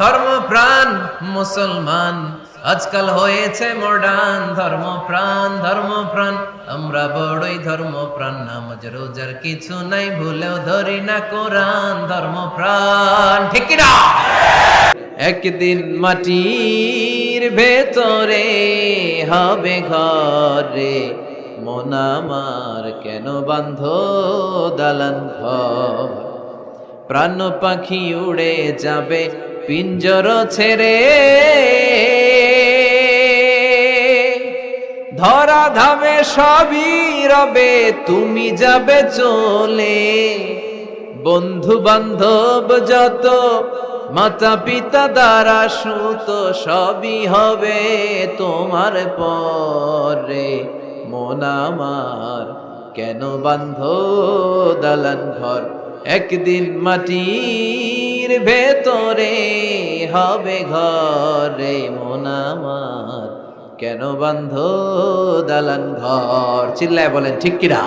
ধর্ম প্রাণ, মুসলমান। আজকাল হয়েছে মডার্ন ধর্ম প্রাণ ধর্ম প্রাণ। আমরা বড়ই ধর্ম প্রাণ, নামাজ, রোজার কিছু নাই, ভুলেও ধরি না কোরআন, ধর্ম প্রাণ। ঠিক না একদিন মাটির ভেতরে হবে ঘরে, মন আমার কেন বান্ধ দালান ঘর? প্রাণ পাখি উড়ে যাবে পিঞ্জর ছেড়ে ধরা ধামে সবই রবে, তুমি যাবে চলে। বন্ধু বান্ধব যত মাতা পিতা দ্বারা সুত, সবই হবে তোমার পরে। মন আমার কেন বান্ধ দালান ঘর? একদিন মাটির ভেতরে হবে ঘরে মোনামার কেন বান্ধ দালান ঘর? চিল্লায় বলেন ঠিক কিনা?